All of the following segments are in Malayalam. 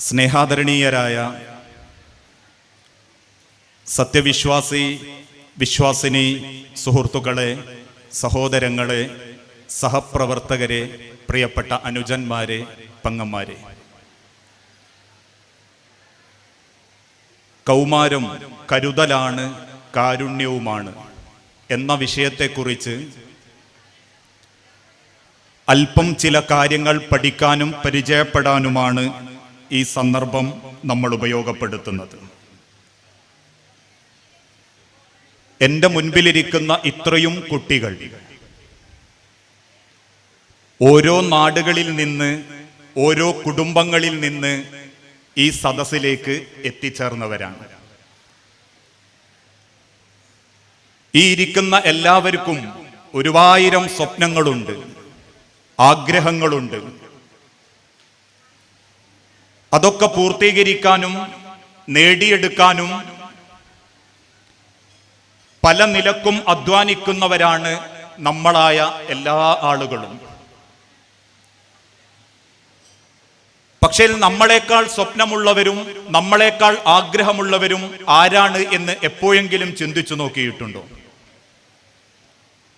സ്നേഹാദരണീയരായ സത്യവിശ്വാസി വിശ്വാസിനി സുഹൃത്തുക്കളെ സഹോദരങ്ങളെ സഹപ്രവർത്തകരെ പ്രിയപ്പെട്ട അനുജന്മാരെ പങ്ങന്മാരെ. കൗമാരം കരുതലാണ് കാരുണ്യവുമാണ് എന്ന വിഷയത്തെക്കുറിച്ച് അല്പം ചില കാര്യങ്ങൾ പഠിക്കാനും പരിചയപ്പെടാനുമാണ് ഈ സന്ദർഭം നമ്മൾ ഉപയോഗപ്പെടുത്തുന്നത്. എന്റെ മുൻപിലിരിക്കുന്ന ഇത്രയും കുട്ടികൾ ഓരോ നാടുകളിൽ നിന്ന് ഓരോ കുടുംബങ്ങളിൽ നിന്ന് ഈ സദസ്സിലേക്ക് എത്തിച്ചേർന്നവരാണ്. ഈ ഇരിക്കുന്ന എല്ലാവർക്കും ഒരുവായിരം സ്വപ്നങ്ങളുണ്ട് ആഗ്രഹങ്ങളുണ്ട്. അതൊക്കെ പൂർത്തീകരിക്കാനും നേടിയെടുക്കാനും പല നിലക്കും അധ്വാനിക്കുന്നവരാണ് നമ്മളായ എല്ലാ ആളുകളും. പക്ഷേ നമ്മളെക്കാൾ സ്വപ്നമുള്ളവരും നമ്മളെക്കാൾ ആഗ്രഹമുള്ളവരും ആരാണ് എന്ന് എപ്പോഴെങ്കിലും ചിന്തിച്ചു നോക്കിയിട്ടുണ്ടോ?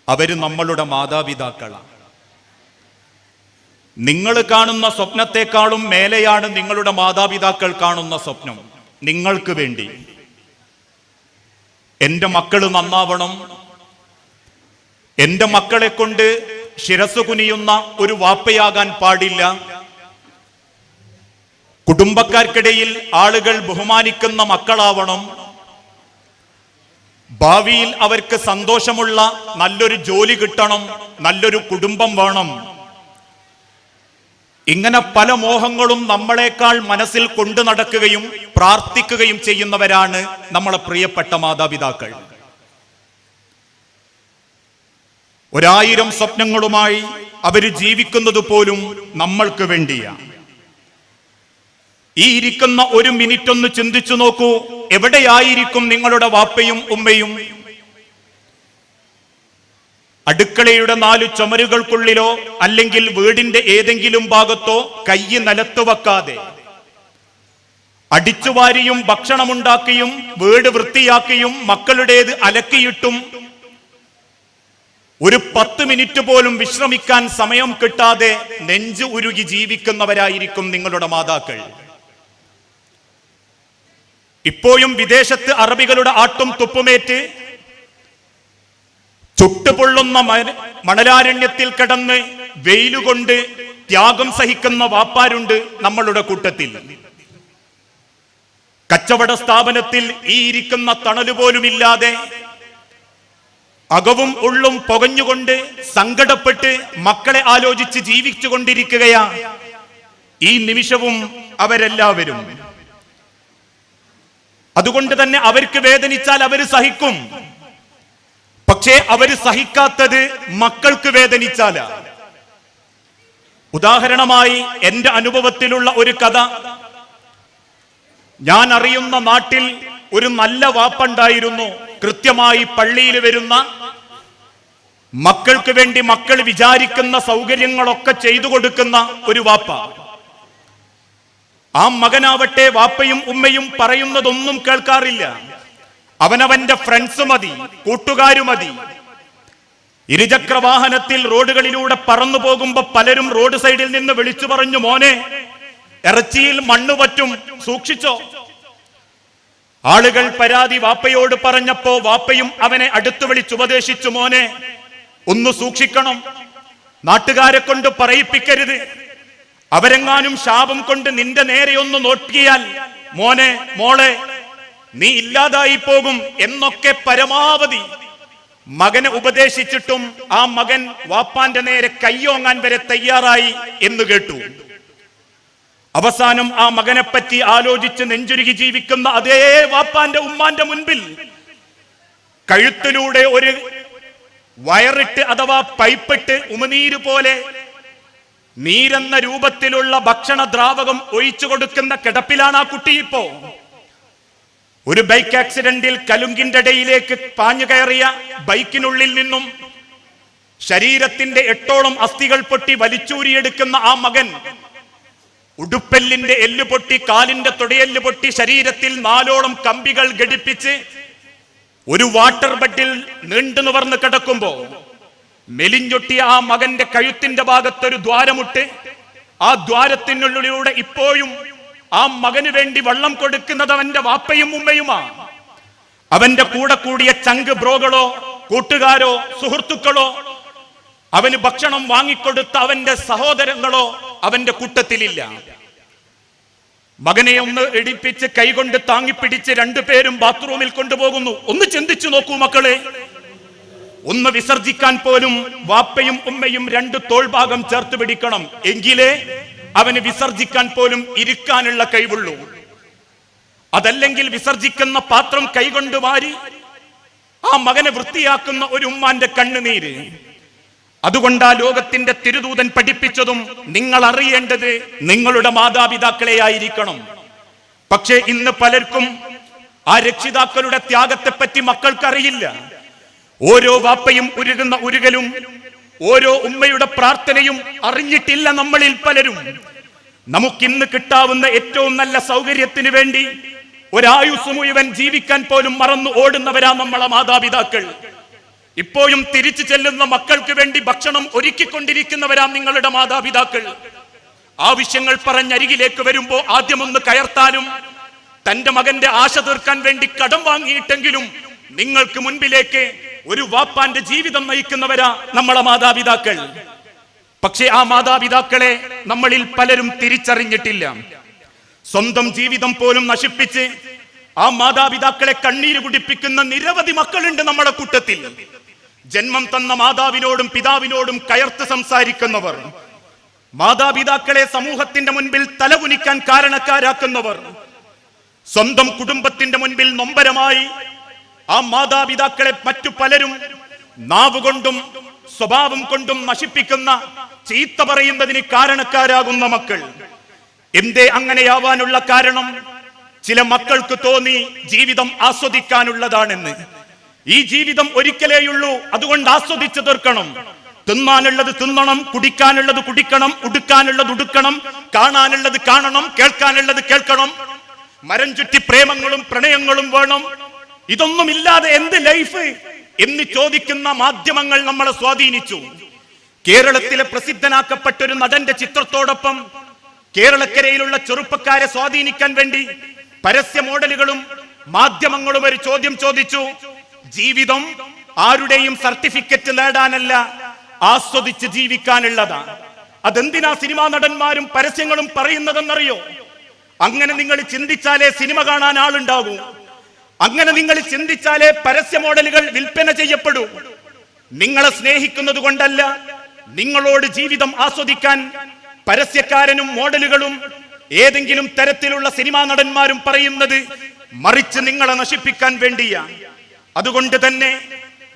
അവർ നമ്മളുടെ മാതാപിതാക്കളാണ് നിങ്ങൾ കാണുന്ന സ്വപ്നത്തെക്കാളും മേലെയാണ് നിങ്ങളുടെ മാതാപിതാക്കൾ കാണുന്ന സ്വപ്നം. നിങ്ങൾക്ക് വേണ്ടി. എന്റെ മക്കൾ നന്നാവണം. എന്റെ മക്കളെ കൊണ്ട് ശിരസ് കുനിയുന്ന ഒരു വാപ്പയാകാൻ പാടില്ല. കുടുംബക്കാർക്കിടയിൽ ആളുകൾ ബഹുമാനിക്കുന്ന മക്കളാവണം. ഭാവിയിൽ അവർക്ക് സന്തോഷമുള്ള നല്ലൊരു ജോലി കിട്ടണം. നല്ലൊരു കുടുംബം വേണം. ഇങ്ങനെ പല മോഹങ്ങളും നമ്മളെക്കാൾ മനസ്സിൽ കൊണ്ടു നടക്കുകയും പ്രാർത്ഥിക്കുകയും ചെയ്യുന്നവരാണ് നമ്മളെ പ്രിയപ്പെട്ട മാതാപിതാക്കൾ. ഒരായിരം സ്വപ്നങ്ങളുമായി അവർ ജീവിക്കുന്നത് പോലും നമ്മൾക്ക് വേണ്ടിയാണ് ഈ ഇരിക്കുന്ന ഒരു മിനിറ്റ് ഒന്ന് ചിന്തിച്ചു നോക്കൂ എവിടെയായിരിക്കും നിങ്ങളുടെ വാപ്പയും ഉമ്മയും? അടുക്കളയുടെ നാലു ചുമരുകൾക്കുള്ളിലോ അല്ലെങ്കിൽ വീടിന്റെ ഏതെങ്കിലും ഭാഗത്തോ കൈ നിലത്ത് വെക്കാതെ. അടിച്ചുവാരിയും ഭക്ഷണമുണ്ടാക്കിയും വീട് വൃത്തിയാക്കിയും മക്കളുടേത് അലക്കിയിട്ടും ഒരു പത്ത് മിനിറ്റ് പോലും വിശ്രമിക്കാൻ സമയം കിട്ടാതെ നെഞ്ചു ഉരുകി ജീവിക്കുന്നവരായിരിക്കും നിങ്ങളുടെ മാതാക്കൾ. ഇപ്പോഴും വിദേശത്ത് അറബികളുടെ ആട്ടും തുപ്പുമേറ്റ് ചുട്ടുപൊള്ളുന്ന മണലാരണ്യത്തിൽ കിടന്ന് വെയിലുകൊണ്ട് ത്യാഗം സഹിക്കുന്ന വാപ്പാരുണ്ട് നമ്മളുടെ കൂട്ടത്തിൽ. കച്ചവട സ്ഥാപനത്തിൽ ഈ ഇരിക്കുന്ന തണലുപോലുമില്ലാതെ അകവും ഉള്ളും പുകഞ്ഞുകൊണ്ട് സങ്കടപ്പെട്ട് മക്കളെ ആലോചിച്ച് ജീവിച്ചു കൊണ്ടിരിക്കുകയാ ഈ നിമിഷവും അവരെല്ലാവരും. അതുകൊണ്ട് തന്നെ അവർക്ക് വേദനിച്ചാൽ അവർ സഹിക്കും. പക്ഷേ അവർ സഹിക്കാത്തത് മക്കൾക്ക് വേദനിച്ചാല. ഉദാഹരണമായി എന്റെ അനുഭവത്തിലുള്ള ഒരു കഥ. ഞാൻ അറിയുന്ന നാട്ടിൽ ഒരു നല്ല വാപ്പുണ്ടായിരുന്നു. കൃത്യമായി പള്ളിയിൽ വരുന്ന മക്കൾക്ക് വേണ്ടി മക്കൾ വിചാരിക്കുന്ന സൗകര്യങ്ങളൊക്കെ ചെയ്തു കൊടുക്കുന്ന ഒരു വാപ്പ. ആ മകനാവട്ടെ വാപ്പയും ഉമ്മയും പറയുന്നതൊന്നും കേൾക്കാറില്ല. അവനവന്റെ ഫ്രണ്ട്സ് മതി കൂട്ടുകാരു മതി. ഇരുചക്ര വാഹനത്തിൽ റോഡുകളിലൂടെ പറന്നു പോകുമ്പോ പലരും റോഡ് സൈഡിൽ നിന്ന് വിളിച്ചു പറഞ്ഞു മോനെ ഇറച്ചിയിൽ മണ്ണ് പറ്റും സൂക്ഷിച്ചോ? ആളുകൾ പരാതി വാപ്പയോട് പറഞ്ഞപ്പോ വാപ്പയും അവനെ അടുത്തു വിളിച്ചുപദേശിച്ചു മോനെ ഒന്ന് സൂക്ഷിക്കണം നാട്ടുകാരെ കൊണ്ട് പറയിപ്പിക്കരുത്. അവരെങ്ങാനും ശാപം കൊണ്ട് നിന്റെ നേരെ ഒന്ന് നോക്കിയാൽ മോനെ മോളെ നീ ഇല്ലാതായി പോകും എന്നൊക്കെ പരമാവധി മകനെ ഉപദേശിച്ചിട്ടും ആ മകൻ വാപ്പാന്റെ നേരെ കയ്യോങ്ങാൻ വരെ തയ്യാറായി എന്ന് കേട്ടു. അവസാനം ആ മകനെ പറ്റി ആലോചിച്ച് നെഞ്ചുരുകി ജീവിക്കുന്ന അതേ വാപ്പാന്റെ ഉമ്മാന്റെ മുൻപിൽ കഴുത്തിലൂടെ ഒരു വയറിട്ട് അഥവാ പൈപ്പിട്ട് ഉമനീര് പോലെ നീരെന്ന രൂപത്തിലുള്ള ഭക്ഷണ ദ്രാവകം ഒഴിച്ചു കൊടുക്കുന്ന കിടപ്പിലാണ് ആ കുട്ടി ഇപ്പോ ഒരു ബൈക്ക് ആക്സിഡന്റിൽ കലുങ്കിന്റെ ഇടയിലേക്ക് പാഞ്ഞു കയറിയ ബൈക്കിനുള്ളിൽ നിന്നും ശരീരത്തിന്റെ എട്ടോളം അസ്ഥികൾ പൊട്ടി വലിച്ചൂരിയെടുക്കുന്ന ആ മകൻ ഉടുപ്പെല്ലിന്റെ എല്ല് പൊട്ടി കാലിന്റെ തുടയെല്ല് പൊട്ടി ശരീരത്തിൽ നാലോളം കമ്പികൾ ഘടിപ്പിച്ച് ഒരു വാട്ടർ ബെഡിൽ നീണ്ടു നിവർന്ന് കിടക്കുമ്പോ മെലിഞ്ഞൊട്ടിയ ആ മകന്റെ കഴുത്തിന്റെ ഭാഗത്തൊരു ദ്വാരമുട്ട് ആ ദ്വാരത്തിനുള്ളിലൂടെ ഇപ്പോഴും ആ മകന് വേണ്ടി വള്ളം കൊടുക്കുന്നത് അവന്റെ വാപ്പയും ഉമ്മയുമാ. അവന്റെ കൂടെ കൂടിയ ചങ്ക് ബ്രോകളോ കൂട്ടുകാരോ സുഹൃത്തുക്കളോ അവന് ഭക്ഷണം വാങ്ങിക്കൊടുത്ത അവന്റെ സഹോദരങ്ങളോ അവന്റെ കൂട്ടത്തിലില്ല. മകനെ ഒന്ന് ഇടിപ്പിച്ച് കൈകൊണ്ട് താങ്ങിപ്പിടിച്ച് രണ്ടുപേരും ബാത്റൂമിൽ കൊണ്ടുപോകുന്നു. ഒന്ന് ചിന്തിച്ചു നോക്കൂ മക്കളെ. ഒന്ന് വിസർജിക്കാൻ പോലും വാപ്പയും ഉമ്മയും രണ്ട് തോൾഭാഗം ചേർത്ത് പിടിക്കണം. എങ്കിലേ അവന് വിസർജിക്കാൻ പോലും ഇരിക്കാനുള്ള കഴിവുള്ളൂ. അതല്ലെങ്കിൽ വിസർജിക്കുന്ന പാത്രം കൈകൊണ്ട് വാരി ആ മകനെ വൃത്തിയാക്കുന്ന ഒരു ഉമ്മാന്റെ കണ്ണുനീര്. അതുകൊണ്ട് ആ ലോകത്തിന്റെ തിരുദൂതൻ പഠിപ്പിച്ചതും നിങ്ങൾ അറിയേണ്ടത് നിങ്ങളുടെ മാതാപിതാക്കളെ ആയിരിക്കണം. പക്ഷേ ഇന്ന് പലർക്കും ആ രക്ഷിതാക്കളുടെ ത്യാഗത്തെപ്പറ്റി മക്കൾക്കറിയില്ല. ഓരോ വാപ്പയും ഉരുകുന്ന ഉരുകലും ഓരോ ഉമ്മയുടെ പ്രാർത്ഥനയും അറിഞ്ഞിട്ടില്ല നമ്മളിൽ പലരും. നമുക്കിന്ന് കിട്ടാവുന്ന ഏറ്റവും നല്ല സൗകര്യത്തിന് വേണ്ടി ഒരായുസ് മുഴുവൻ ജീവിക്കാൻ പോലും മറന്നു ഓടുന്നവരാ നമ്മളെ മാതാപിതാക്കൾ. ഇപ്പോഴും തിരിച്ചു ചെല്ലുന്ന മക്കൾക്ക് വേണ്ടി ഭക്ഷണം ഒരുക്കിക്കൊണ്ടിരിക്കുന്നവരാ നിങ്ങളുടെ മാതാപിതാക്കൾ. ആവശ്യങ്ങൾ പറഞ്ഞരികിലേക്ക് വരുമ്പോ ആദ്യമൊന്ന് കയർത്താനും തന്റെ മകന്റെ ആശ തീർക്കാൻ വേണ്ടി കടം വാങ്ങിയിട്ടെങ്കിലും നിങ്ങൾക്ക് മുൻപിലേക്ക് ഒരു വാപ്പാന്റെ ജീവിതം നയിക്കുന്നവരാ നമ്മളെ മാതാപിതാക്കൾ. പക്ഷെ ആ മാതാപിതാക്കളെ നമ്മളിൽ പലരും തിരിച്ചറിഞ്ഞിട്ടില്ല. സ്വന്തം ജീവിതം പോലും നശിപ്പിച്ച് ആ മാതാപിതാക്കളെ കണ്ണീര് കുടിപ്പിക്കുന്ന നിരവധി മക്കളുണ്ട് നമ്മുടെ കൂട്ടത്തിൽ. ജന്മം തന്ന മാതാവിനോടും പിതാവിനോടും കയർത്ത് സംസാരിക്കുന്നവർ. മാതാപിതാക്കളെ സമൂഹത്തിന്റെ മുൻപിൽ തലകുനിക്കാൻ കാരണക്കാരാക്കുന്നവർ. സ്വന്തം കുടുംബത്തിന്റെ മുൻപിൽ നൊമ്പരമായി ആ മാതാപിതാക്കളെ മറ്റു പലരും നാവുകൊണ്ടും സ്വഭാവം കൊണ്ടും നശിപ്പിക്കുന്ന ചീത്ത പറയുന്നതിന് കാരണക്കാരാകുന്ന മക്കൾ. എന്തേ അങ്ങനെയാവാനുള്ള കാരണം? ചില മക്കൾക്ക് തോന്നി ജീവിതം ആസ്വദിക്കാനുള്ളതാണെന്ന്. ഈ ജീവിതം ഒരിക്കലേയുള്ളൂ അതുകൊണ്ട് ആസ്വദിച്ചു തീർക്കണം. തിന്നാനുള്ളത് തിന്നണം കുടിക്കാനുള്ളത് കുടിക്കണം ഉടുക്കാനുള്ളത് ഉടുക്കണം കാണാനുള്ളത് കാണണം കേൾക്കാനുള്ളത് കേൾക്കണം. മരം ചുറ്റി പ്രേമങ്ങളും പ്രണയങ്ങളും വേണം. ഇതൊന്നും ഇല്ലാതെ എന്ത് ലൈഫ്? എന്ന് ചോദിക്കുന്ന മാധ്യമങ്ങൾ നമ്മളെ സ്വാധീനിച്ചു. കേരളത്തിലെ പ്രസിദ്ധനാക്കപ്പെട്ട ഒരു നടന്റെ ചിത്രത്തോടൊപ്പം കേരളക്കരയിലുള്ള ചെറുപ്പക്കാരെ സ്വാധീനിക്കാൻ വേണ്ടി പരസ്യ മോഡലുകളും മാധ്യമങ്ങളും ഒരു ചോദ്യം ചോദിച്ചു. ജീവിതം ആരുടെയും സർട്ടിഫിക്കറ്റ് നേടാനല്ല ആസ്വദിച്ച് ജീവിക്കാനുള്ളതാണ് അതെന്തിനാ സിനിമാ നടന്മാരും പരസ്യങ്ങളും പറയുന്നതെന്നറിയോ? അങ്ങനെ നിങ്ങൾ ചിന്തിച്ചാലേ സിനിമ കാണാൻ ആളുണ്ടാകൂ അങ്ങനെ നിങ്ങൾ ചിന്തിച്ചാലേ പരസ്യ മോഡലുകൾ വിൽപ്പന ചെയ്യപ്പെടൂ. നിങ്ങളെ സ്നേഹിക്കുന്നത് കൊണ്ടല്ല നിങ്ങളോട് ജീവിതം ആസ്വദിക്കാൻ പരസ്യക്കാരനും മോഡലുകളും ഏതെങ്കിലും തരത്തിലുള്ള സിനിമാ നടന്മാരും പറയുന്നത് മറിച്ച് നിങ്ങളെ നശിപ്പിക്കാൻ വേണ്ടിയാണ് അതുകൊണ്ട് തന്നെ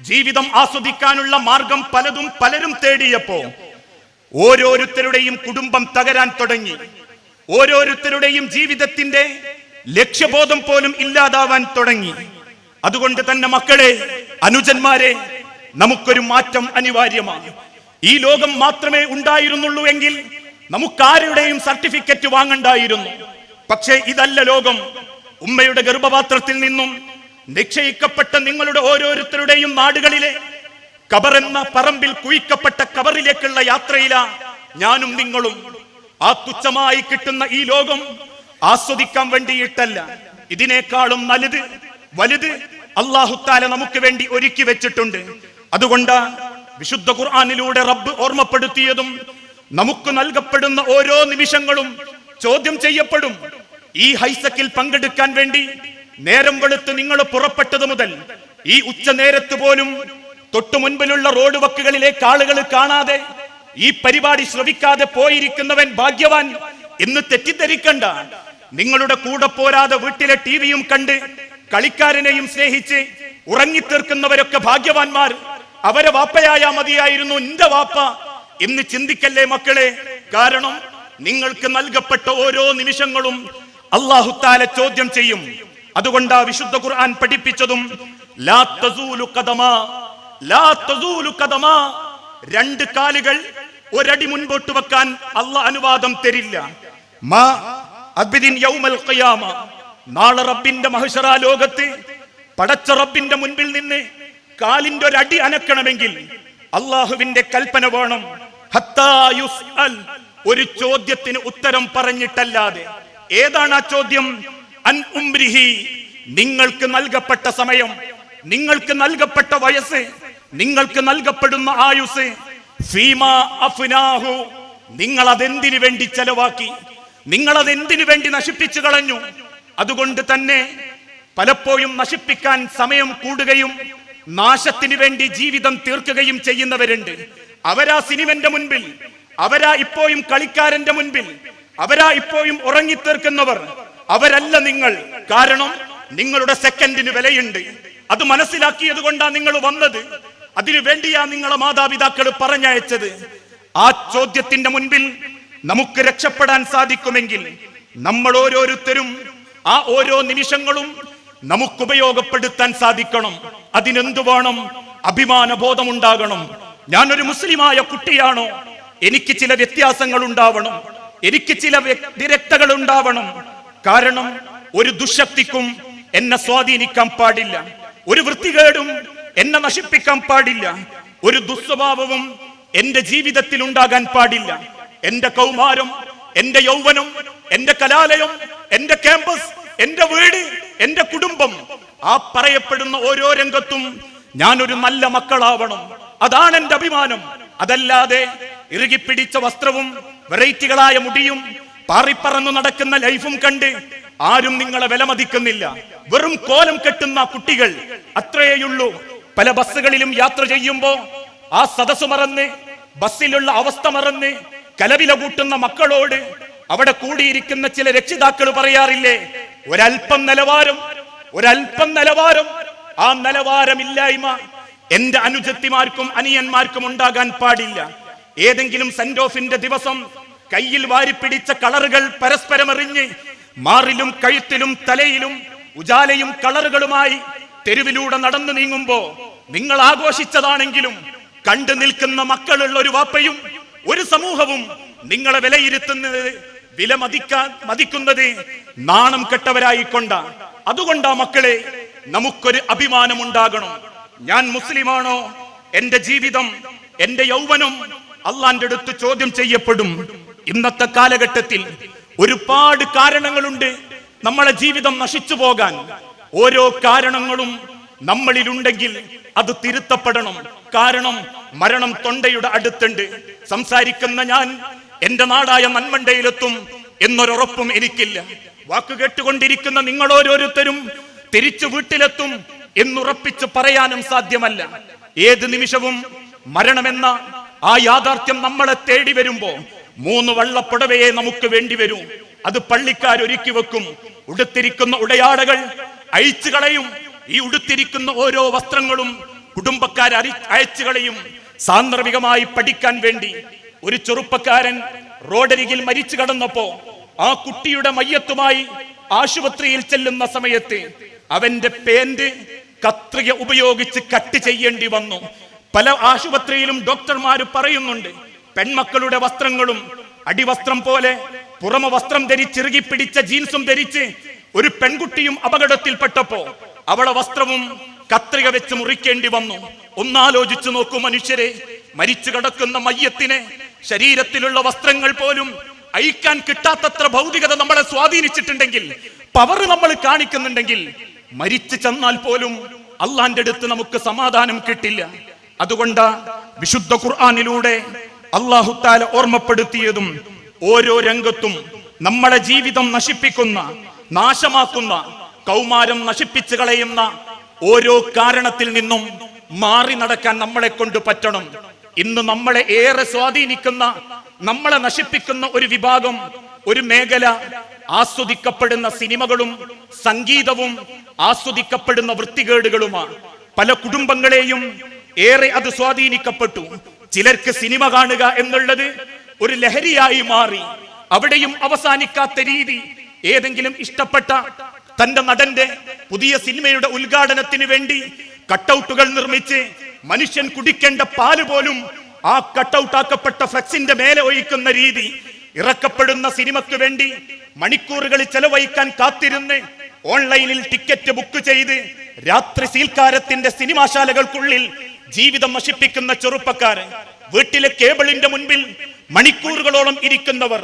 ജീവിതം ആസ്വദിക്കാനുള്ള മാർഗം പലതും പലരും തേടിയപ്പോ ഓരോരുത്തരുടെയും കുടുംബം തകരാൻ തുടങ്ങി. ഓരോരുത്തരുടെയും ജീവിതത്തിന്റെ ലക്ഷ്യബോധം പോലും ഇല്ലാതാവാൻ തുടങ്ങി. അതുകൊണ്ട് തന്നെ മക്കളെ അനുജന്മാരെ നമുക്കൊരു മാറ്റം അനിവാര്യമാണ്. ഈ ലോകം മാത്രമേ ഉണ്ടായിരുന്നുള്ളൂ എങ്കിൽ നമുക്കാരുടെയും സർട്ടിഫിക്കറ്റ് വാങ്ങണ്ടായിരുന്നു. പക്ഷേ ഇതല്ല ലോകം. ഉമ്മയുടെ ഗർഭപാത്രത്തിൽ നിന്നും നിക്ഷയിക്കപ്പെട്ട നിങ്ങളുടെ ഓരോരുത്തരുടെയും നാടുകളിലെ കബർ എന്ന പറമ്പിൽ കുഴിക്കപ്പെട്ട കബറിലേക്കുള്ള യാത്രയിലാ ഞാനും നിങ്ങളും. ആ തുച്ഛമായി കിട്ടുന്ന ഈ ലോകം ആസ്വദിക്കാൻ വേണ്ടിയിട്ടല്ല. ഇതിനേക്കാളും നല്ലത് വലുത് അള്ളാഹുത്താല നമുക്ക് വേണ്ടി ഒരുക്കി വെച്ചിട്ടുണ്ട്. അതുകൊണ്ട് വിശുദ്ധ ഖുർആാനിലൂടെ റബ്ബ് ഓർമ്മപ്പെടുത്തിയതും നമുക്ക് നൽകപ്പെടുന്ന ഓരോ നിമിഷങ്ങളും ചോദ്യം ചെയ്യപ്പെടും. ഈ ഹൈസക്കിൽ പങ്കെടുക്കാൻ വേണ്ടി നേരം വെളുത്ത് നിങ്ങൾ പുറപ്പെട്ടത് മുതൽ ഈ ഉച്ച നേരത്ത് പോലും തൊട്ടു മുൻപിലുള്ള റോഡ് വക്കുകളിലേക്ക് ആളുകൾ കാണാതെ ഈ പരിപാടി ശ്രവിക്കാതെ പോയിരിക്കുന്നവൻ ഭാഗ്യവാൻ എന്ന് തെറ്റിദ്ധരിക്കണ്ട. നിങ്ങളുടെ കൂടെ പോരാതെ വീട്ടിലെ ടിവിയും കണ്ട് കളിക്കാരനെയും സ്നേഹിച്ച് ഉറങ്ങിത്തീർക്കുന്നവരൊക്കെ ഭാഗ്യവാന്മാർ. അവരെ വാപ്പയായ മതിയായിരുന്നു എന്റെ വാപ്പ എന്ന് ചിന്തിക്കല്ലേ മക്കളെ? കാരണം നിങ്ങൾക്ക് നൽകപ്പെട്ട ഓരോ നിമിഷങ്ങളും അള്ളാഹുത്താല ചോദ്യം ചെയ്യും. അതുകൊണ്ട് ആ വിശുദ്ധ ഖുർആൻ പഠിപ്പിച്ചതും. രണ്ട് കാലുകൾ ഒരടി മുൻപോട്ട് വെക്കാൻ അള്ള അനുവാദം തരില്ല. നാളെ റബ്ബിന്റെ മഹശറാ ലോകത്ത് പടച്ച റബ്ബിന്റെ മുൻപിൽ നിന്ന് കാലിന്റെ ഒരു അടി അനക്കണമെങ്കിൽ അള്ളാഹുവിന്റെ കൽപ്പന വേണം. ഒരു ചോദ്യത്തിന് ഉത്തരം പറഞ്ഞിട്ടല്ലാതെ. ഏതാണ് ആ ചോദ്യം? ഉംരിഹി. നിങ്ങൾക്ക് നൽകപ്പെട്ട സമയം നിങ്ങൾക്ക് നൽകപ്പെട്ട വയസ്സ് നിങ്ങൾക്ക് നൽകപ്പെടുന്ന ആയുസ്. അഫ്നാഹു. നിങ്ങൾ അതെന്തിനു വേണ്ടി ചെലവാക്കി? നിങ്ങൾ അതെന്തിനു വേണ്ടി നശിപ്പിച്ചു കളഞ്ഞു? അതുകൊണ്ട് തന്നെ പലപ്പോഴും നശിപ്പിക്കാൻ സമയം കൂടുകയും നാശത്തിന് വേണ്ടി ജീവിതം തീർക്കുകയും ചെയ്യുന്നവരുണ്ട്. അവരാ സിനിമന്റെ മുൻപിൽ അവരാ ഇപ്പോഴും കളിക്കാരന്റെ മുൻപിൽ അവരാ ഇപ്പോഴും ഉറങ്ങിത്തീർക്കുന്നവർ. അവരല്ല നിങ്ങൾ. കാരണം നിങ്ങളുടെ സെക്കൻഡിന് വിലയുണ്ട്. അത് മനസ്സിലാക്കിയത് കൊണ്ടാ നിങ്ങൾ വന്നത്. അതിനു വേണ്ടിയാ നിങ്ങളെ മാതാപിതാക്കൾ പറഞ്ഞയച്ചത്. ആ ചോദ്യത്തിന്റെ മുൻപിൽ നമുക്ക് രക്ഷപ്പെടാൻ സാധിക്കുമെങ്കിൽ നമ്മൾ ഓരോരുത്തരും ആ ഓരോ നിമിഷങ്ങളും നമുക്ക് ഉപയോഗപ്പെടുത്താൻ സാധിക്കണം. അതിനെന്തു വേണം? അഭിമാന ബോധമുണ്ടാകണം ഞാനൊരു മുസ്ലിമായ കുട്ടിയാണോ? എനിക്ക് ചില വ്യത്യാസങ്ങൾ ഉണ്ടാവണം എനിക്ക് ചില വിരക്തകൾ ഉണ്ടാവണം കാരണം ഒരു ദുശക്തിക്കും എന്നെ സ്വാധീനിക്കാൻ പാടില്ല. ഒരു വൃത്തികേടും എന്നെ നശിപ്പിക്കാൻ പാടില്ല. ഒരു ദുസ്വഭാവവും എന്റെ ജീവിതത്തിൽ ഉണ്ടാകാൻ പാടില്ല. എന്റെ കൗമാരം എന്റെ യൗവനം എന്റെ കലാലയം എന്റെ ക്യാമ്പസ് എന്റെ വീട് എന്റെ കുടുംബം ആ പറയപ്പെടുന്ന ഓരോ രംഗത്തും ഞാൻ ഒരു നല്ല മക്കളാവണം. അതാണ് എന്റെ അഭിമാനം. അതല്ലാതെ ഇറുകിപ്പിടിച്ച വസ്ത്രവും വെറൈറ്റികളായ മുടിയും പാറിപ്പറന്നു നടക്കുന്ന ലൈഫും കണ്ട് ആരും നിങ്ങളെ വിലമതിക്കുന്നില്ല. വെറും കോലം കെട്ടുന്ന കുട്ടികൾ അത്രയേയുള്ളൂ. പല ബസ്സുകളിലും യാത്ര ചെയ്യുമ്പോ ആ സദസ് മറന്ന് ബസ്സിലുള്ള അവസ്ഥ മറന്ന് കലവില കൂട്ടുന്ന മക്കളോട് അവിടെ കൂടിയിരിക്കുന്ന ചില രക്ഷിതാക്കൾ പറയാറില്ലേ ഒരൽപ്പം നിലവാരം ഒരൽപ്പം നിലവാരം ആ നിലവാരമില്ലായ്മ എന്റെ അനുജത്തിമാർക്കും അനിയന്മാർക്കും ഉണ്ടാകാൻ പാടില്ല. ഏതെങ്കിലും സെന്റ് ഓഫിന്റെ ദിവസം കയ്യിൽ വാരിപ്പിടിച്ച കളറുകൾ പരസ്പരം എറിഞ്ഞ് മാറിലും കഴുത്തിലും തലയിലും ഉജാലയും കളറുകളുമായി തെരുവിലൂടെ നടന്നു നീങ്ങുമ്പോ നിങ്ങൾ ആഘോഷിച്ചതാണെങ്കിലും കണ്ടു നിൽക്കുന്ന മക്കളുള്ള ഒരു വാപ്പയും ഒരു സമൂഹവും നിങ്ങളെ വിലയിരുത്തുന്നത് വില മതിക്കാൻ മതിക്കുന്നത് നാണം കെട്ടവരായിക്കൊണ്ട. അതുകൊണ്ടാ മക്കളെ നമുക്കൊരു അഭിമാനമുണ്ടാകണം. ഞാൻ മുസ്ലിമാണോ? എന്റെ ജീവിതം എന്റെ യൗവനം അള്ളാന്റെ അടുത്ത് ചോദ്യം ചെയ്യപ്പെടും. ഇന്നത്തെ കാലഘട്ടത്തിൽ ഒരുപാട് കാരണങ്ങളുണ്ട് നമ്മളെ ജീവിതം നശിച്ചു പോകാൻ. ഓരോ കാരണങ്ങളും നമ്മളിലുണ്ടെങ്കിൽ അത് തിരുത്തപ്പെടണം. കാരണം മരണം തൊണ്ടയുടെ അടുത്തുണ്ട്. സംസാരിക്കുന്ന ഞാൻ എന്റെ നാടായ നന്മണ്ടയിലെത്തും എന്നൊരുറപ്പും എനിക്കില്ല. വാക്ക് കേട്ടുകൊണ്ടിരിക്കുന്ന നിങ്ങൾ ഓരോരുത്തരും തിരിച്ചു വീട്ടിലെത്തും എന്നുറപ്പിച്ച് പറയാനും സാധ്യമല്ല. ഏത് നിമിഷവും മരണമെന്ന ആ യാഥാർത്ഥ്യം നമ്മളെ തേടി വരുമ്പോ മൂന്ന് വള്ളപ്പുടവയെ നമുക്ക് വേണ്ടി വരും. അത് പള്ളിക്കാർ ഒരുക്കി വെക്കും. ഉടുത്തിരിക്കുന്ന ഉടയാടകൾ അഴിച്ചു കളയും ഈ ഉടുത്തിരിക്കുന്ന ഓരോ വസ്ത്രങ്ങളും കുടുംബക്കാർ അയച്ചു കളയും. സാന്ദർഭികമായി പഠിക്കാൻ വേണ്ടി ഒരു ചെറുപ്പക്കാരൻ റോഡരികിൽ മരിച്ചു കടന്നപ്പോ ആ കുട്ടിയുടെ മയ്യത്തുമായി ആശുപത്രിയിൽ ചെല്ലുന്ന സമയത്ത് അവന്റെ പേന്റ് കത്രിക ഉപയോഗിച്ച് കട്ട് ചെയ്യേണ്ടി വന്നു. പല ആശുപത്രിയിലും ഡോക്ടർമാര് പറയുന്നുണ്ട് പെൺമക്കളുടെ വസ്ത്രങ്ങളും അടിവസ്ത്രം പോലെ പുറമ വസ്ത്രം ധരിച്ചിറുകി പിടിച്ച ജീൻസും ധരിച്ച് ഒരു പെൺകുട്ടിയും അപകടത്തിൽപ്പെട്ടപ്പോ അവളെ വസ്ത്രവും കത്രിക വെച്ച് മുറിക്കേണ്ടി വന്നു. ഒന്നാലോചിച്ചു നോക്കൂ മനുഷ്യരെ. മരിച്ചു കിടക്കുന്ന മയ്യത്തിനെ ശരീരത്തിലുള്ള വസ്ത്രങ്ങൾ പോലും അയക്കാൻ കിട്ടാത്തത്ര ഭൗതികത നമ്മളെ സ്വാധീനിച്ചിട്ടുണ്ടെങ്കിൽ പവർ നമ്മൾ കാണിക്കുന്നുണ്ടെങ്കിൽ മരിച്ചു ചെന്നാൽ പോലും അള്ളാന്റെ അടുത്ത് നമുക്ക് സമാധാനം കിട്ടില്ല. അതുകൊണ്ട് വിശുദ്ധ ഖുർആാനിലൂടെ അള്ളാഹുത്താല ഓർമ്മപ്പെടുത്തിയതും ഓരോ രംഗത്തും നമ്മളെ ജീവിതം നശിപ്പിക്കുന്ന നാശമാക്കുന്ന കൗമാരം നശിപ്പിച്ചു കളയുന്ന ഓരോ കാരണത്തിൽ നിന്നും മാറി നടക്കാൻ നമ്മളെ കൊണ്ട് പറ്റണം. ഇന്ന് നമ്മളെ ഏറെ സ്വാധീനിക്കുന്ന നമ്മളെ നശിപ്പിക്കുന്ന ഒരു വിഭാഗം ഒരു മേഖല ആസ്വദിക്കപ്പെടുന്ന സിനിമകളും സംഗീതവും ആസ്വദിക്കപ്പെടുന്ന വൃത്തികേടുകളുമാണ്. പല കുടുംബങ്ങളെയും ഏറെ അത് സ്വാധീനിക്കപ്പെട്ടു. ചിലർക്ക് സിനിമ കാണുക എന്നുള്ളത് ഒരു ലഹരിയായി മാറി. അവിടെയും അവസാനിക്കാത്ത രീതി ഏതെങ്കിലും ഇഷ്ടപ്പെട്ട തന്റെ നടന്റെ പുതിയ സിനിമയുടെ ഉദ്ഘാടനത്തിന് വേണ്ടി കട്ടൗട്ടുകൾ നിർമ്മിച്ച് മനുഷ്യൻ കുടിക്കേണ്ട പാൽ പോലും ആ കട്ടൗട്ടാക്കപ്പെട്ട ഫ്ലക്സിന്റെ മേലെ ഒഴിക്കുന്ന രീതി ഇറക്കപ്പെടുന്ന സിനിമയ്ക്ക് വേണ്ടി മണിക്കൂറുകൾ ചെലവഴിക്കാൻ കാത്തിരുന്ന് ഓൺലൈനിൽ ടിക്കറ്റ് ബുക്ക് ചെയ്ത് രാത്രി സീൽക്കാരത്തിന്റെ സിനിമാശാലകൾക്കുള്ളിൽ ജീവിതം നശിപ്പിക്കുന്ന ചെറുപ്പക്കാർ വീട്ടിലെ കേബിളിന്റെ മുൻപിൽ മണിക്കൂറുകളോളം ഇരിക്കുന്നവർ.